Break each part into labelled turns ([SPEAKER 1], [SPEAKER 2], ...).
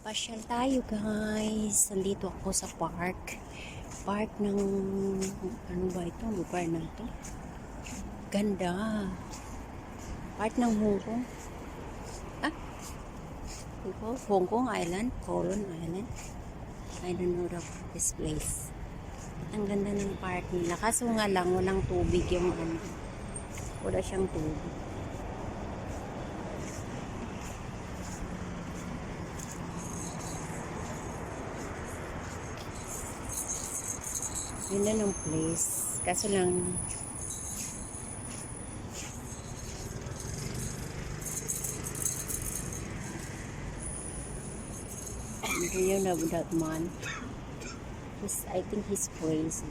[SPEAKER 1] Pasyal tayo guys. Nandito ako sa park. Park ng ano ba ito? Lugar na ito. Ganda. Park ng Hong Kong. Ah? Ito, Hong Kong Island. Colon Island. I don't know the, this place. Ang ganda ng park nila. Kaso nga lang, walang tubig yung ano. Wala siyang tubig. Na ng place. Kaso lang, hindi yun na that man. He's, I think he's crazy.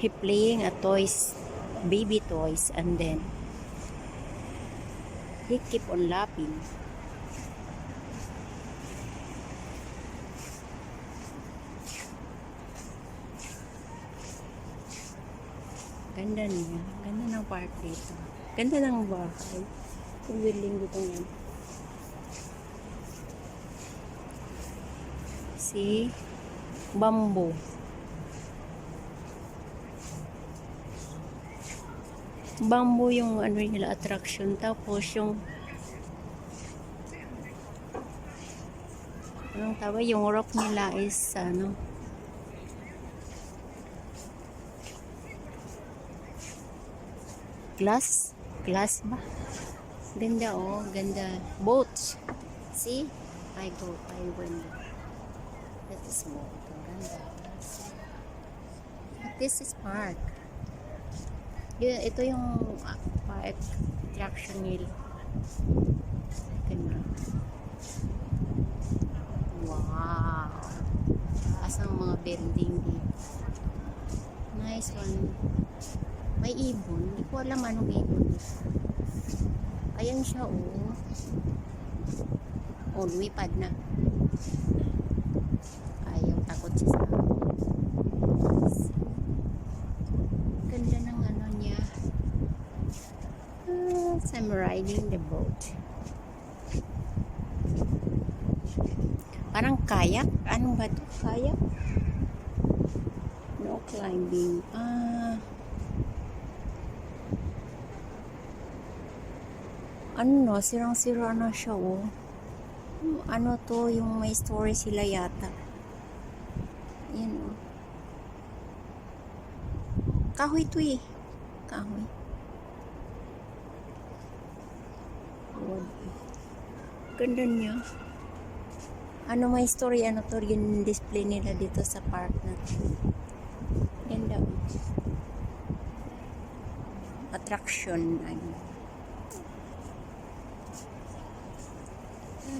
[SPEAKER 1] He playing a toys, baby toys, and then he keep on laughing. Ganda niya. Ganda ng park dito. Ganda ng bahay. Yung building dito ngayon. See? Bamboo. Bamboo yung ano nila attraction. Tapos yung anong tawag yung rock nila is ano glass? Glass ba? Ganda oh. Ganda. Boats. See? I go I went that is boat ganda. This is park. Yun, ito yung ah, park attraction nila. Ganda. Wow. Taas ng mga building. Dito nice one may ibon. Hindi ko alam anong ibon. Ayan siya, oh. Oh, lumipad na. Ayaw, takot siya sa Ganda ng ano niya. Ah, so I'm riding the boat. Parang kayak. Anong ba ito? Kayak? No climbing. Ah, ano no, sirang-sira na siya, oh. Ano to, yung may story sila yata. Yan, oh. Kahoy to eh. Kahoy. Wood. Ganda niya. Ano may story, ano to, yung display nila dito sa park na to. Ganda, oh. Attraction, ano.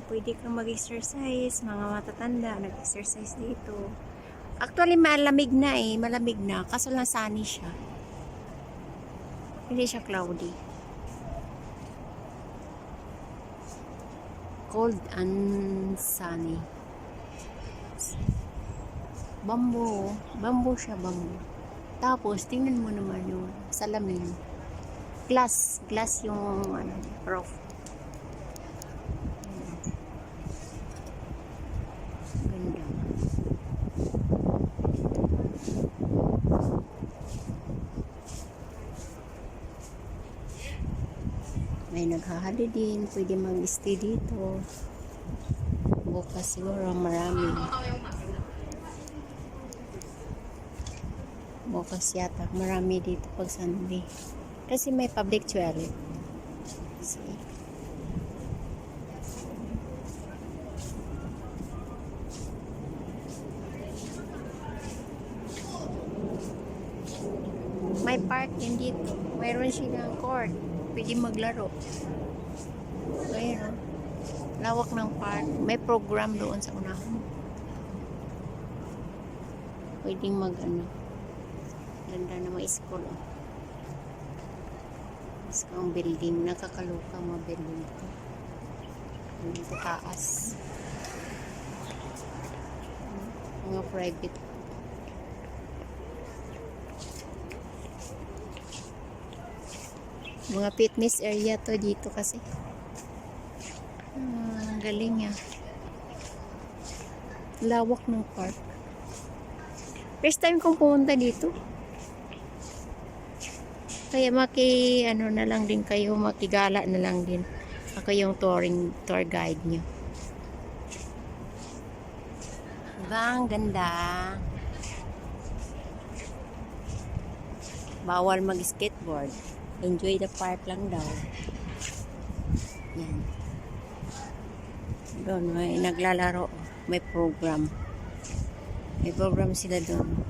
[SPEAKER 1] Pwede kang mag-exercise, mga matatanda, nag-exercise dito. Actually, malamig na eh, malamig na. Kaso lang sunny siya. Hindi siya cloudy. Cold and sunny. Bamboo. Bamboo siya, bamboo. Tapos, tingnan mo naman yung salamin. Glass. Glass yung ano, roof. Ganda. May naghahali din. Pwede mag-stay dito. Bukas siguro marami. Bukas yata. Marami dito pag Sunday. Kasi may public toilet. May park din dito. Mayroon silang court. Pwede maglaro. Ayun. oh. Lawak ng park. May program doon sa unahan. Pwedeng mag ano. Ganda na may school. Oh. Tapos ang building. Nakakaloka mga building ko. Dito taas. Mga private Mga fitness area to dito kasi. Ah, ang galing niya. Lawak ng park. First time kong pumunta dito. Kaya maki, ano na lang din kayo, makigala na lang din. Ako yung touring, tour guide nyo. Diba? Ang ganda. Bawal mag-skateboard. Enjoy the park lang daw. Yan. Doon, may naglalaro. May program. May program sila doon.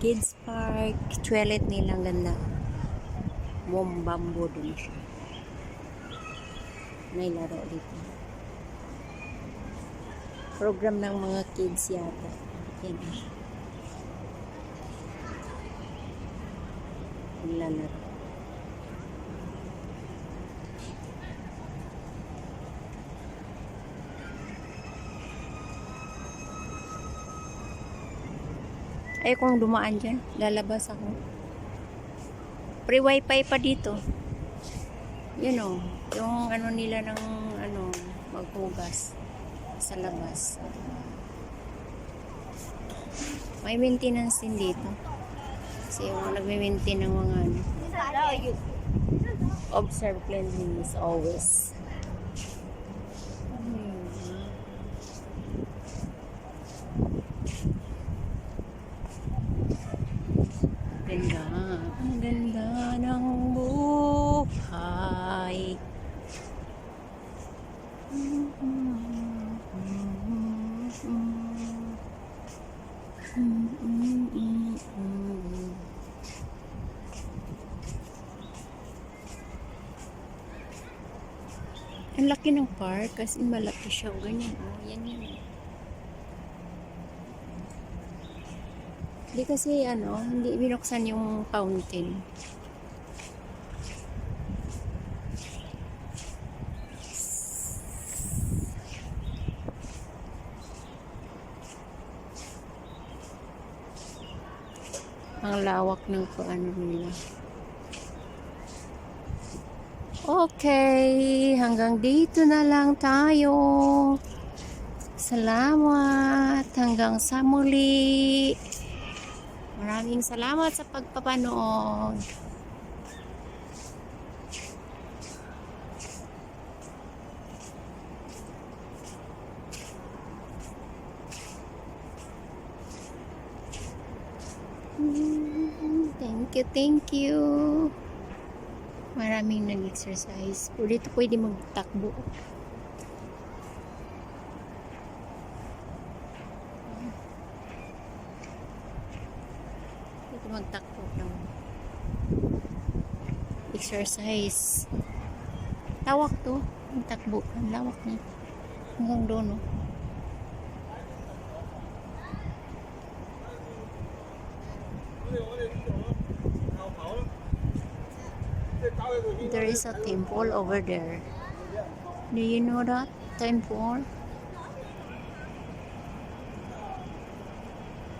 [SPEAKER 1] Kids Park. Toilet nila ang ganda. Mom bamboo doon siya. May laro dito. Program ng mga kids yata. Yan. Nilalaro. Ay, kung dumaan dyan, lalabas ako. Free wifi pa dito. Yun o, yung ano nila ng ano, maghugas sa labas. May maintenance din dito. Kasi yung nagme-maintain ng mga ano, observe cleanliness always. Hmm. Ganda. Ang ganda ng buhay. Ang laki ng park kasi malaki siya. O, Ganyan. Oh, yan yan. Hindi kasi ano, hindi binuksan yung fountain. Ang lawak ng ano nila. Okay, hanggang dito na lang tayo. Salamat. Hanggang sa muli. Maraming salamat sa pagpapanood. Mm, Thank you, thank you. Maraming nag-exercise. O dito pwede magtakbo. Pwede magtakbo ng exercise. Tawak to. Ang takbo. Ang lawak niya. Hanggang doon, no? There is a temple over there. Do you know that temple?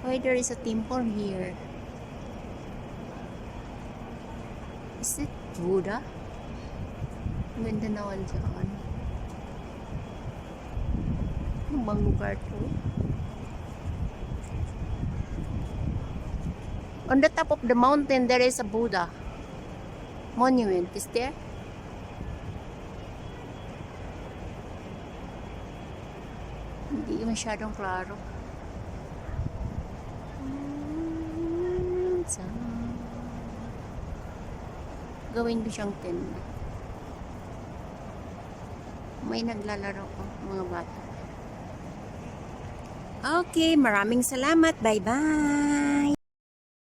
[SPEAKER 1] Why there is a temple here? Is it Buddha? Ang Ganda naman dyan. Ano bang lugar to? On the top of the mountain, there is a Buddha monument. Is there? Hindi masyadong klaro. Gawin ko siyang tent. May naglalaro ko, mga bata. Okay, maraming salamat. Bye-bye.